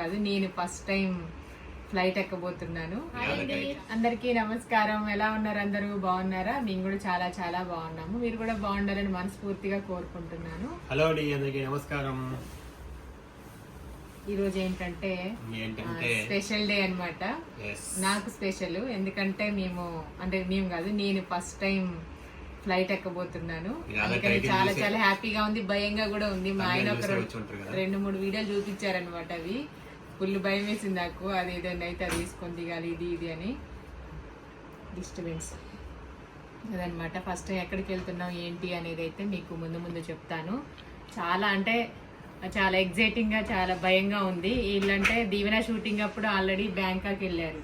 కాదు నేను first time flight ఎక్కబోతున్నాను. అందరికీ నమస్కారం. ఎలా ఉన్నారు అందరూ? బాగున్నారా? మేము కూడా చాలా చాలా బాగున్నాము. మీరు కూడా బాగుండాలని మనస్ఫూర్తిగా కోరుకుంటున్నాను. హలో అండి అందరికీ నమస్కారం. ఈ రోజు ఏంటంటే స్పెషల్ డే అన్నమాట. Yes, నాకు స్పెషల్ ఎందుకంటే మేము అంటే మేము కాదు నేను ఫస్ట్ టైం ఫ్లైట్ ఎక్కబోతున్నాను. చాలా చాలా హ్యాపీగా ఉంది భయంగా కూడా ఉంది. మా ఆయన ఒక. రెండు మూడు వీడియోలు చూపించారనమాట అవి. ఫుల్ భయం వేసింది నాకు. అది ఏదైనా అయితే అది తీసుకొని దిగాలి ఇది ఇది అని. డిస్టర్బెన్స్ అదనమాట ఫస్ట్ ఎక్కడికి వెళ్తున్నాం ఏంటి అనేది అయితే మీకు ముందు ముందు చెప్తాను. చాలా అంటే చాలా ఎగ్జైటింగ్గా చాలా భయంగా ఉంది. వీళ్ళంటే దీవెన షూటింగ్ అప్పుడు ఆల్రెడీ బ్యాంకాక్ వెళ్ళారు.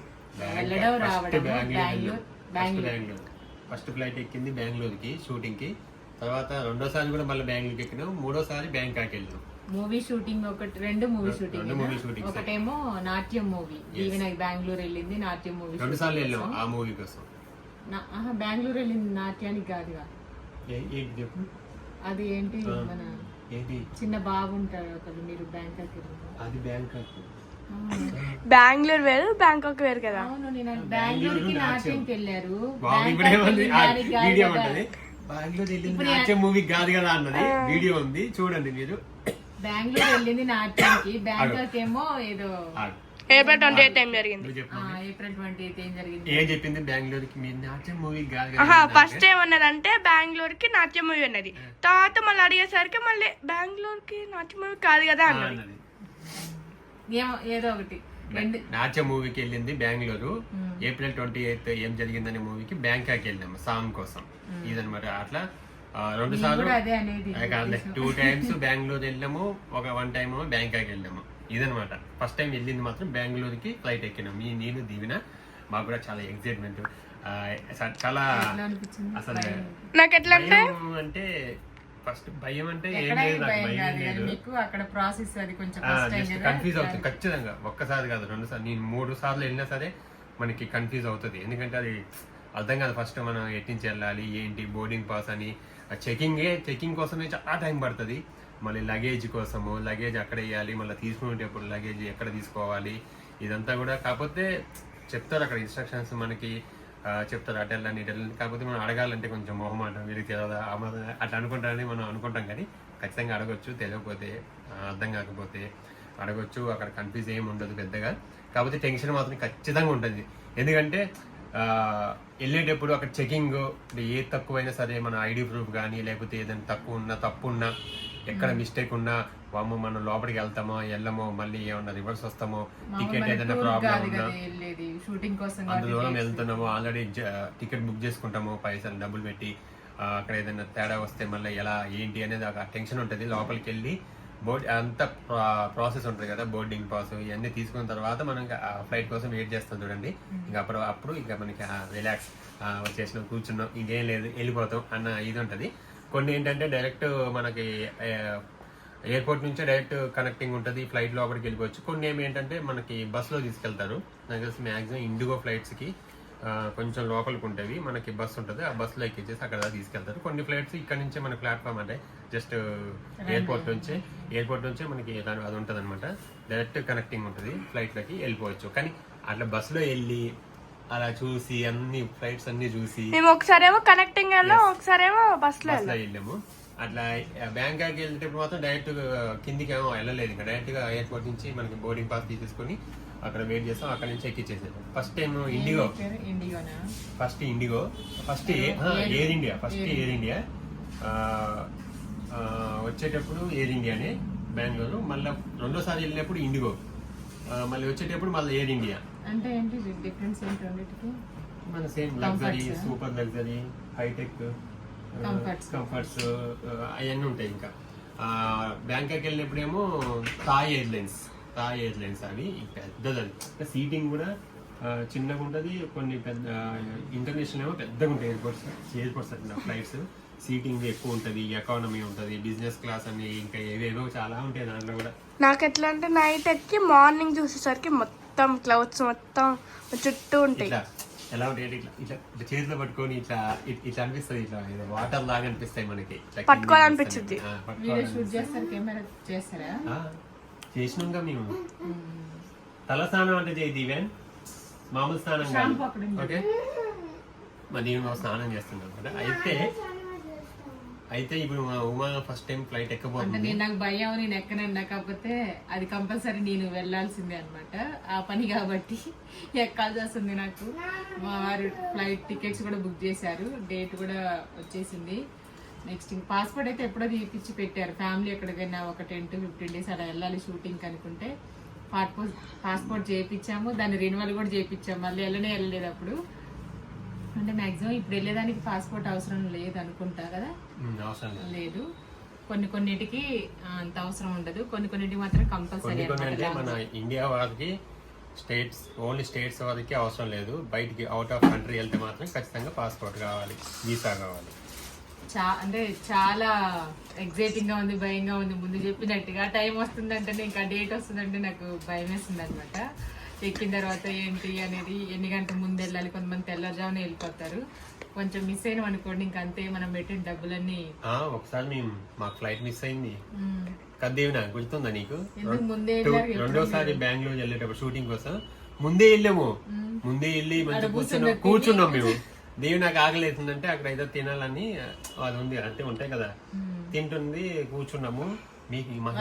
వెళ్ళడం రావడం. బెంగళూరు బెంగళూరు ఫస్ట్ ఫ్లైట్ ఎక్కింది బెంగళూరుకి షూటింగ్కి. తర్వాత రెండోసారి కూడా మళ్ళీ బెంగళూరుకి ఎక్కినాం మూడోసారి బ్యాంకాక్ వెళ్ళాం మూవీ షూటింగ్ ఒకటి రెండు మూవీ షూటింగ్. ఒకటేమో నాట్యం మూవీ దీవెన బెంగళూరు వెళ్ళింది నాట్యం మూవీ రెండు సార్లు వెళ్ళాం ఆ మూవీ కోసం. బెంగళూరు వెళ్ళింది నాట్యానికి కాదుగా. అది ఏంటి. మన చిన్న బాబు ఉంటాడు ఒకళ్ళు మీరు బ్యాంకాక్ అది బ్యాంకాక్ బెంగళూరు వేరు బ్యాంకాక్ వేరు కదా. అవును నేను బెంగళూరుకి నాట్యంకి వెళ్ళారు బెంగళూరు వెళ్ళింది నాట్యం మూవీ కాదు కదా. అన్నది. వీడియో ఉంది. చూడండి మీరు. బెంగళూరు వెళ్ళింది నాట్యానికి. బ్యాంకాక్ ఏమో ఏదో. ఏప్రిల్ ట్వంటీ ఎయిత్ టైం జరిగింది? ఏప్రిల్ ట్వంటీ ఎయిత్ ఏం జరిగింది? ఏం చెప్పింది బెంగళూరుకి? మీ నాట్యం మూవీ ఫస్ట్ ఏమన్నదంటే బెంగళూరుకి నాట్య మూవీ ఉన్నది తర్వాత మళ్ళీ అడిగేసరికి మళ్ళీ బెంగళూరుకి నాట్య మూవీ కాదు కదా అన్నది. అన్నది. ఏమో ఏదో ఒకటి. రెండు. నాట్య మూవీకి వెళ్ళింది బెంగళూరు. ఏప్రిల్ ట్వంటీ ఎయిత్ ఏం జరిగిందనే మూవీకి బ్యాంకాక్ వెళ్ళాము సాంగ్ కోసం. ఇదనమాట అట్లా రెండు సార్లు. టూ టైమ్స్ బెంగళూరు వెళ్ళాము ఒక వన్ టైమ్ బ్యాంకాక్ వెళ్ళాము. ఇదనమాట ఫస్ట్ టైం వెళ్ళింది మాత్రం బెంగళూరుకి ఫ్లైట్ ఎక్కినాం. మీ నేను దివిన మాకు కూడా చాలా ఎక్సైట్మెంట్ చాలా అసలు నాకు ఎట్లా అంటే భయం అంటే ఫస్ట్ భయం అంటే ఏం లేదు నాకు భయం లేదు. అక్కడ ప్రాసెస్ అది కొంచెం కన్ఫ్యూజ్ అవుతుంది. ఖచ్చితంగా. ఒక్కసారి కాదు రెండు సార్లు నేను మూడు సార్లు వెళ్ళినా సరే మనకి కన్ఫ్యూజ్ అవుతుంది. ఎందుకంటే అది అర్థం కాదు ఫస్ట్ మనం ఎట్టించి వెళ్ళాలి ఏంటి బోర్డింగ్ పాస్ అని. చెకింగే చెకింగ్ కోసమే చాలా టైం పడుతుంది. మళ్ళీ లగేజ్ కోసము లగేజ్ అక్కడ వేయాలి మళ్ళీ తీసుకునేటప్పుడు లగేజ్ ఎక్కడ తీసుకోవాలి ఇదంతా కూడా కాకపోతే చెప్తారు అక్కడ ఇన్స్ట్రక్షన్స్ మనకి. చెప్తారు అటు వెళ్ళండి ఇటు వెళ్ళండి. కాకపోతే మనం అడగాలంటే కొంచెం మొహమాటం వీరికి తెలియదా అట్లా అనుకుంటారని మనం అనుకుంటాం కానీ ఖచ్చితంగా అడగొచ్చు. తెలియకపోతే అర్థం కాకపోతే అడగొచ్చు. అక్కడ కన్ఫ్యూజ్ ఏమి ఉండదు పెద్దగా. కాకపోతే టెన్షన్ మాత్రం ఖచ్చితంగా ఉంటుంది. ఎందుకంటే వెళ్ళేటప్పుడు అక్కడ చెకింగ్ ఏ తక్కువైనా సరే మన ఐడి ప్రూఫ్ కానీ లేకపోతే ఏదైనా తక్కువ ఉన్నా తప్పు ఉన్నా ఎక్కడ మిస్టేక్ ఉన్నా వామ్మో మనం లోపలికి వెళ్తామో వెళ్ళమో మళ్ళీ ఏమన్నా రివర్స్ వస్తామో టికెట్ ఏదైనా ప్రాబ్లం ఉన్నా అంత దూరం వెళ్తున్నాము ఆల్రెడీ టికెట్ బుక్ చేసుకుంటాము పైసలు డబ్బులు పెట్టి అక్కడ ఏదైనా తేడా వస్తే మళ్ళీ ఎలా ఏంటి అనేది ఒక టెన్షన్ ఉంటుంది. లోపలికి వెళ్ళి బోర్డ్ అంత ప్రాసెస్ ఉంటుంది కదా బోర్డింగ్ పాస్ ఇవన్నీ తీసుకున్న తర్వాత మనం ఫ్లైట్ కోసం వెయిట్ చేస్తాం చూడండి. ఇంకా అప్పుడు అప్పుడు ఇంకా మనకి రిలాక్స్ వచ్చేసినాం కూర్చున్నాం ఇంకేం లేదు వెళ్ళిపోతాం అన్న ఇది ఉంటుంది. కొన్ని ఏంటంటే డైరెక్ట్ మనకి ఎయిర్పోర్ట్ నుంచే డైరెక్ట్ కనెక్టింగ్ ఉంటుంది ఫ్లైట్ లోపలికి వెళ్ళిపోవచ్చు. కొన్ని ఏమి ఏంటంటే మనకి బస్సులో తీసుకెళ్తారు. నాకు తెలిసి మ్యాక్సిమం ఇండిగో ఫ్లైట్స్కి కొంచెం లోపలికి ఉంటాయి మనకి బస్సు ఉంటుంది. ఆ బస్సులో ఎక్కించేసి అక్కడ తీసుకెళ్తారు. కొన్ని ఫ్లైట్స్ ఇక్కడ నుంచే మన ప్లాట్ఫామ్ అంటే జస్ట్ ఎయిర్పోర్ట్ నుంచే ఎయిర్పోర్ట్ నుంచే మనకి దాని అది ఉంటుంది అనమాట డైరెక్ట్ కనెక్టింగ్ ఉంటుంది ఫ్లైట్లకి వెళ్ళిపోవచ్చు. కానీ అట్లా బస్సులో వెళ్ళి అలా చూసి అన్ని ఫ్లైట్స్ అన్ని చూసి మేము ఒకసారేమో కనెక్టింగ్ వెళ్ళాం ఒకసారేమో బస్లో బస్లో వెళ్ళాము. అట్లా బ్యాంకాక్ వెళ్ళేటప్పుడు మాత్రం డైరెక్ట్ కిందికి ఏమో వెళ్ళలేదు. ఇంకా డైరెక్ట్గా ఎయిర్పోర్ట్ నుంచి మనకి బోర్డింగ్ పాస్ తీసేసుకొని అక్కడ వెయిట్ చేస్తాం అక్కడ నుంచి ఎక్కిచ్చేసాము first time IndiGo first IndiGo first Air India first Air India వచ్చేటప్పుడు ఎయిర్ ఇండియానే బెంగళూరు మళ్ళీ రెండోసారి వెళ్ళినప్పుడు ఇండిగో మళ్ళీ వచ్చేటప్పుడు మళ్ళీ ఎయిర్ ఇండియా అంటే ఏంటి డిఫరెన్స్ ఏంటి రెండింటికి? మన same luxury super luxury hi tech. Comforts అవన్నీ ఉంటాయి ఇంకా. బ్యాంకాక్ వెళ్ళినప్పుడేమో థాయ్ ఎయిర్లైన్స్ థాయ్ ఎయిర్లైన్స్ అవి పెద్దది అది సీటింగ్ కూడా చిన్నగా ఉంటుంది కొన్ని పెద్ద ఇంటర్నేషనల్ ఏమో పెద్దగా ఉంటాయి ఎయిర్పోర్ట్స్ ఎయిర్పోర్ట్స్ అట్లా ఫ్లైట్స్ సీటింగ్ ఎక్కువ ఉంటుంది ఎకానమీ ఉంటుంది బిజినెస్ క్లాస్ అని ఇంకా ఏవేవో చాలా ఉంటాయి దాంట్లో కూడా. నాకు ఎట్లా అంటే నైట్ ఎక్కి మార్నింగ్ చూసేసరికి మొత్తం క్లౌడ్స్ మొత్తం చుట్టూ ఉంటాయి. ఎలా ఉంటాయి అంటే ఇట్లా ఇట్లా ఇట్లా చేతిలో పట్టుకొని ఇట్లా ఇట్- ఇట్లా అనిపిస్తుంది ఇట్లా వాటర్ లాగా అనిపిస్తాయి మనకి. పట్టుకోవాలనిపించింది. చేసినాంగా మేము తల స్నానం అంటే చేయి దీవెన్ మామూలు స్నానం కాదు. ఓకే? మరి స్నానం చేస్తుంది అనమాట అయితే అయితే ఇప్పుడు మా ఉమా ఫస్ట్ టైం ఫ్లైట్ ఎక్కబోతుంది. నేను నాకు భయం నేను ఎక్కనన్నా. కాకపోతే అది కంపల్సరీ నేను వెళ్ళాల్సిందే అన్నమాట. ఆ పని కాబట్టి ఎక్కాల్సి వస్తుంది నాకు. మా వారు ఫ్లైట్ టికెట్స్ కూడా బుక్ చేశారు. డేట్ కూడా వచ్చేసింది. నెక్స్ట్ ఇంక పాస్పోర్ట్ అయితే ఎప్పుడో తీపిచ్చి పెట్టారు. ఫ్యామిలీ ఎక్కడికైనా ఒక టెన్ టు ఫిఫ్టీన్ డేస్ అలా వెళ్ళాలి షూటింగ్ అనుకుంటే పాస్పోర్ట్ పాస్పోర్ట్ చేయించాము దాన్ని రెన్యువల్ కూడా చేయించాము మళ్ళీ వెళ్ళనే వెళ్ళలేదు అప్పుడు. అంటే మాక్సిమం ఇప్పుడు వెళ్ళేదానికి పాస్పోర్ట్ అవసరం లేదు అనుకుంటా కదా? లేదు. కొన్ని కొన్నిటికి అంత అవసరం ఉండదు. కొన్ని కొన్నిటికి మాత్రం కంపల్సరీ మన ఇండియా వారికి స్టేట్స్ ఓన్లీ స్టేట్స్ వారికి అవసరం లేదు. బయటికి అవుట్ ఆఫ్ కంట్రీ వెళ్తే మాత్రం ఖచ్చితంగా పాస్పోర్ట్ కావాలి వీసా కావాలి. చా అంటే చాలా ఎగ్జైటింగ్గా ఉంది భయంగా ఉంది. ముందు చెప్పినట్టుగా టైం వస్తుందంటే ఇంకా డేట్ వస్తుందంటే నాకు భయం వేస్తుంది అనమాట ఎక్కిన తర్వాత ఏంటి అనేది ఎన్ని గంటల ముందు వెళ్ళాలి కొంతమంది తెల్లజామున వెళ్ళిపోతారు. కొంచెం మిస్ అయినాం అనుకోండి ఇంక అంతే మనం పెట్టిన డబ్బులన్నీ. ఒకసారి మేము మాకు ఫ్లైట్ మిస్ అయింది. మ్, కద్దేవినా గుర్తుందా నీకు? రెండోసారి బెంగళూరు వెళ్ళేటప్పుడు షూటింగ్ కోసం. ముందే వెళ్ళాము. ముందే వెళ్ళి కూర్చున్నాం. కూర్చున్నాం మేము. దేవి నాకు ఆకలేసిందంటే అక్కడ ఏదో తినాలని అది ఉంది అంటే ఉంటాయి కదా. తింటుంది కూర్చున్నాము. మీకు మాకు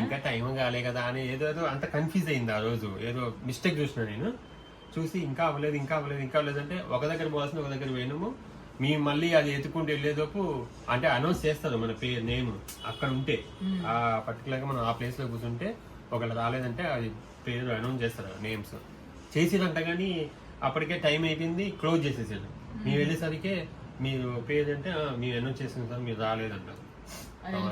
ఇంకా టైం కాలే కదా అని ఏదో ఏదో అంత కన్ఫ్యూజ్ అయింది ఆ రోజు. ఏదో మిస్టేక్ చూసిన నేను. చూసి ఇంకా అవ్వలేదు ఇంకా అవ్వలేదు ఇంకా అవ్వలేదు అంటే ఒక దగ్గర పోవాల్సిన ఒక దగ్గర పోయినాము. మేము మళ్ళీ అది ఎత్తుకుంటూ వెళ్ళేలోపు అంటే అనౌన్స్ చేస్తారు మన పేరు నేమ్ అక్కడ ఉంటే. ఆ పర్టికులర్గా మనం ఆ ప్లేస్లో కూర్చుంటే ఒకవేళ రాలేదంటే అది పేరు అనౌన్స్ చేస్తారు నేమ్స్ చేసిరంట కానీ అప్పటికే టైం అయిపోయింది క్లోజ్ చేసేసాడు. మేము. వెళ్ళేసరికి మీరు పేరు అంటే "ఆ, మేము అనౌన్స్ చేసిన సార్ మీరు రాలేదంటారు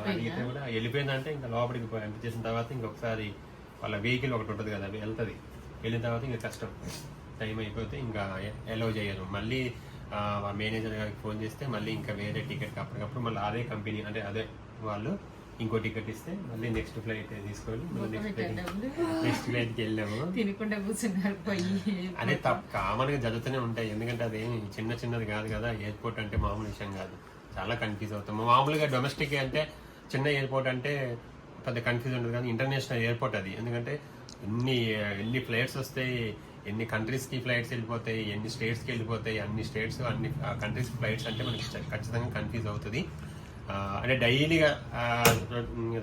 అడిగితే కూడా వెళ్ళిపోయిందంటే ఇంకా లోపలికి పోయి ఎంత చేసిన తర్వాత ఇంకొకసారి వాళ్ళ వెహికల్ ఒకటి ఉంటుంది కదా అది వెళ్తుంది. వెళ్ళిన తర్వాత ఇంకా కష్టం. టైం అయిపోతే ఇంకా అలౌ చేయరు. మళ్ళీ మేనేజర్ గారికి ఫోన్ చేస్తే మళ్ళీ ఇంకా వేరే టికెట్ అప్పటికప్పుడు మళ్ళీ అదే కంపెనీ అంటే అదే వాళ్ళు ఇంకో టికెట్ ఇస్తే మళ్ళీ నెక్స్ట్ ఫ్లైట్ తీసుకొని మళ్ళీ నెక్స్ట్ ఫ్లైట్ నెక్స్ట్ ఫ్లైట్కి వెళ్ళాము. తినకుండా కూర్చున్నారు పోయి. అదే తప్ప కామన్గా జరుగుతూనే ఉంటాయి. ఎందుకంటే అది చిన్న చిన్నది కాదు కదా. ఎయిర్పోర్ట్ అంటే మామూలు విషయం కాదు. చాలా కన్ఫ్యూజ్ అవుతాం. మామూలుగా డొమెస్టిక్ అంటే చిన్న ఎయిర్పోర్ట్ అంటే పెద్ద కన్ఫ్యూజ్ ఉండదు కానీ ఇంటర్నేషనల్ ఎయిర్పోర్ట్ అది. ఎందుకంటే ఎన్ని ఎన్ని ఫ్లైట్స్ వస్తాయి ఎన్ని కంట్రీస్కి ఫ్లైట్స్ వెళ్ళిపోతాయి ఎన్ని స్టేట్స్కి వెళ్ళిపోతాయి అన్ని స్టేట్స్ అన్ని కంట్రీస్ ఫ్లైట్స్ అంటే మనకి ఖచ్చితంగా కన్ఫ్యూజ్ అవుతుంది. అంటే డైలీగా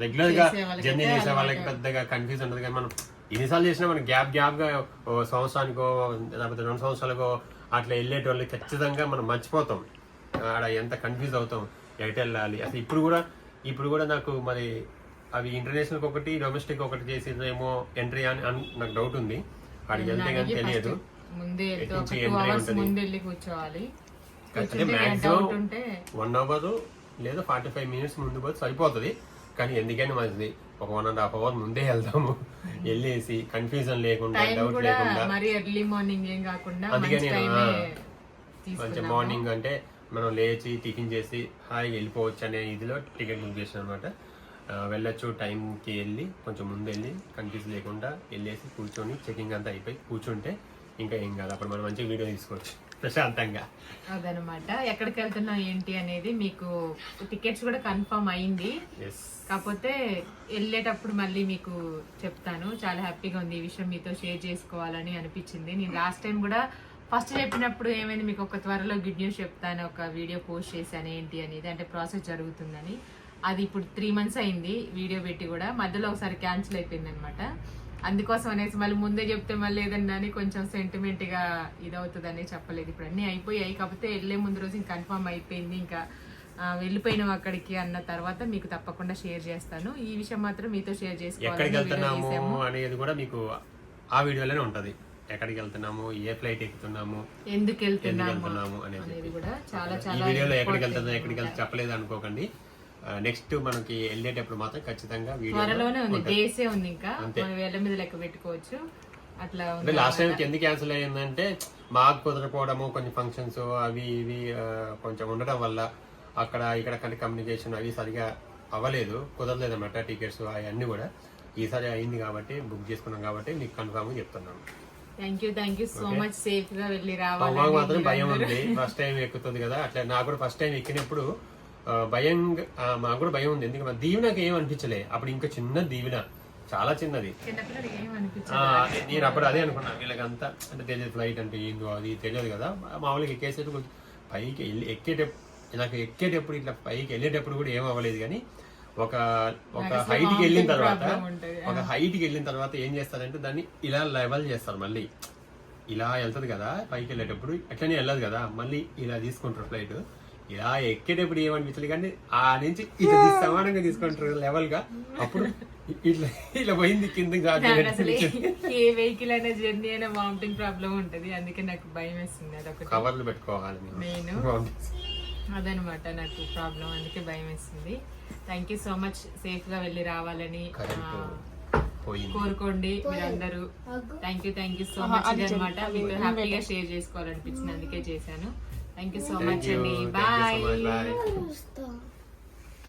రెగ్యులర్గా చేసే వాళ్ళకైతే జర్నీ చేసే వాళ్ళకి పెద్దగా కన్ఫ్యూజ్ ఉండదు. కానీ మనం ఎన్నిసార్లు చేసినా మనం గ్యాప్ గ్యాప్గా ఓ సంవత్సరానికో లేకపోతే రెండు సంవత్సరాలకో అట్లా వెళ్ళేటోళ్ళకి ఖచ్చితంగా మనం మర్చిపోతాం. ఆడ ఎంత కన్ఫ్యూజ్ అవుతాం ఎటు వెళ్ళాలి అసలు ఇప్పుడు కూడా ఇప్పుడు కూడా నాకు మరి అవి ఇంటర్నేషనల్ ఒకటి డొమెస్టిక్ ఒకటి చేసిందేమో ఎంట్రీ అని నాకు డౌట్ ఉంది. అక్కడికి వెళ్తే కానీ తెలియదు. ముందే వెళ్తే ఎటు ఒక నుంచి టూ entry అవర్స్ ఉంటుంది. మాక్సిమం వన్ అవర్ లేదా ఫార్టీ ఫైవ్ మినిట్స్ ముందు పోతే సరిపోతుంది. కానీ ఎందుకని మంచిది. ఒక వన్ అండ్ హాఫ్ అవర్ ముందే వెళ్తాము. వెళ్ళేసి కన్ఫ్యూజన్ లేకుండా డౌట్ కూడా లేకుండా. మరి ఎర్లీ మార్నింగ్ ఏం కాకుండా మంచి అందుకని మార్నింగ్ అంటే మనం లేచి టిఫిన్ చేసి హాయిగా వెళ్ళిపోవచ్చు అనే ఇదిలో టికెట్ బుక్ చేసిన అనమాట వెళ్ళొచ్చు టైంకి వెళ్ళి కొంచెం ముందు వెళ్ళి కన్ఫ్యూజ్ లేకుండా వెళ్ళేసి కూర్చొని చెకింగ్ అంతా అయిపోయి కూర్చుంటే ఇంకా ఏం కాదు. అప్పుడు మనం మంచిగా వీడియో తీసుకోవచ్చు. ప్రశాంతంగా. అదనమాట. ఎక్కడికి వెళ్తున్నాం ఏంటి అనేది మీకు టికెట్స్ కూడా కన్ఫర్మ్ అయింది. కాకపోతే వెళ్ళేటప్పుడు మళ్ళీ మీకు చెప్తాను. చాలా హ్యాపీగా ఉంది ఈ విషయం మీతో షేర్ చేసుకోవాలని అనిపించింది. నేను లాస్ట్ టైం కూడా ఫస్ట్ చెప్పినప్పుడు ఏమైంది? మీకు ఒక త్వరలో గుడ్ న్యూస్ చెప్తాను. ఒక వీడియో పోస్ట్ చేశాను ఏంటి అనేది. అంటే ప్రాసెస్ జరుగుతుందని. అది ఇప్పుడు త్రీ మంత్స్ అయింది వీడియో పెట్టి కూడా. మధ్యలో ఒకసారి క్యాన్సిల్ అయిపోయింది అనమాట అందుకోసం అనేసి మళ్ళీ ముందే చెప్తే మళ్ళీ ఏదన్నా అని కొంచెం సెంటిమెంట్గా ఇదవుతుందని చెప్పలేదు. ఇప్పుడు అన్ని అయిపోయాయి. కాకపోతే వెళ్ళే ముందు రోజు ఇంకా కన్ఫర్మ్ అయిపోయింది. ఇంకా వెళ్ళిపోయినాం అక్కడికి అన్న తర్వాత మీకు తప్పకుండా షేర్ చేస్తాను. ఈ విషయం మాత్రం మీతో షేర్ చేశాము. అనేది కూడా మీకు ఆ వీడియోలోనే ఉంటది. ఎక్కడికి వెళ్తున్నాము ఏ ఫ్లైట్ ఎక్కుతున్నాము ఎందుకు వెళ్తున్నాము అనేది కూడా చాలా చాలా వీడియోలో ఎక్కడికి వెళ్తున్నా ఎక్కడికి చెప్పలేదు అనుకోకండి. నెక్స్ట్ మనకి వెళ్ళేటప్పుడు మాత్రం ఖచ్చితంగా వీడియో త్వరలోనే ఉంది. డేసే ఉంది ఇంకా. మనం మీద లెక్క పెట్టుకోవచ్చు. అట్లా అంటే ఉంది లాస్ట్ టైం ఎందుకు క్యాన్సిల్ అయ్యిందంటే మాకు కుదరకపోవడము కొన్ని ఫంక్షన్స్ అవి ఇవి కొంచెం ఉండడం వల్ల అక్కడ ఇక్కడ కంటే కమ్యూనికేషన్ అవి సరిగా అవ్వలేదు. కుదరలేదు అన్నమాట టికెట్స్ అవన్నీ కూడా. ఈసారి అయింది కాబట్టి బుక్ చేసుకున్నాం కాబట్టి మీకు కన్ఫామ్ చెప్తున్నాను. Thank you thank you so much సేఫ్గా వెళ్ళి రావాలి మాత్రం భయం ఉంది. ఫస్ట్ టైం ఎక్కుతుంది కదా. అట్లా నాకు కూడా ఫస్ట్ టైం ఎక్కినప్పుడు ఆ, భయం ఆ, మాకు కూడా భయం ఉంది. ఎందుకంటే దీవెనకి ఏం అనిపించలే. అప్పుడు ఇంకా చిన్న దీవెన. చాలా చిన్నది. నేను అప్పుడు అదే అనుకున్నాను వీళ్ళకంతా అంటే తెలియదు ఫ్లైట్ అంటే ఏందో అది తెలియదు కదా. మామూలుగా ఎక్కేసేటప్పుడు కొంచెం పైకి వెళ్ళి ఎక్కేటప్పుడు నాకు ఎక్కేటప్పుడు ఇట్లా పైకి వెళ్ళేటప్పుడు కూడా ఏం అవ్వలేదు కానీ ఒక ఒక హైట్కి వెళ్ళిన తర్వాత. ఒక హైట్కి వెళ్ళిన తర్వాత ఏం చేస్తారంటే దాన్ని ఇలా లెవెల్ చేస్తారు మళ్ళీ. ఇలా వెళ్తది కదా పైకి వెళ్ళేటప్పుడు. అట్లనే వెళ్ళదు కదా. మళ్ళీ ఇలా తీసుకుంటారు ఫ్లైట్. ఇలా ఎక్కేటప్పుడు ఏమనిపించలేదు కానీ ఆ నుంచి ఇట్లా సమానంగా తీసుకుంటారు లెవెల్గా అప్పుడు ఇట్లా ఇలా పోయింది రాదు ఏ వెహికల్ అయినా జర్నీ అయినా వామిటింగ్ ప్రాబ్లం ఉంటది. అందుకే నాకు భయం వేస్తుంది. కవర్లు పెట్టుకోవాలి. నేను. అదనమాట నాకు ప్రాబ్లం అందుకే భయం వేస్తుంది. థ్యాంక్ యూ సో మచ్ సేఫ్గా వెళ్ళి రావాలని కోరుకోండి మీరందరూ. Thank you thank you so much అనమాట మీతో హ్యాపీగా షేర్ చేసుకోవాలనిపించింది. అందుకే చేశాను. Thank you so thank much you అండి thank you so bye much bye Stop.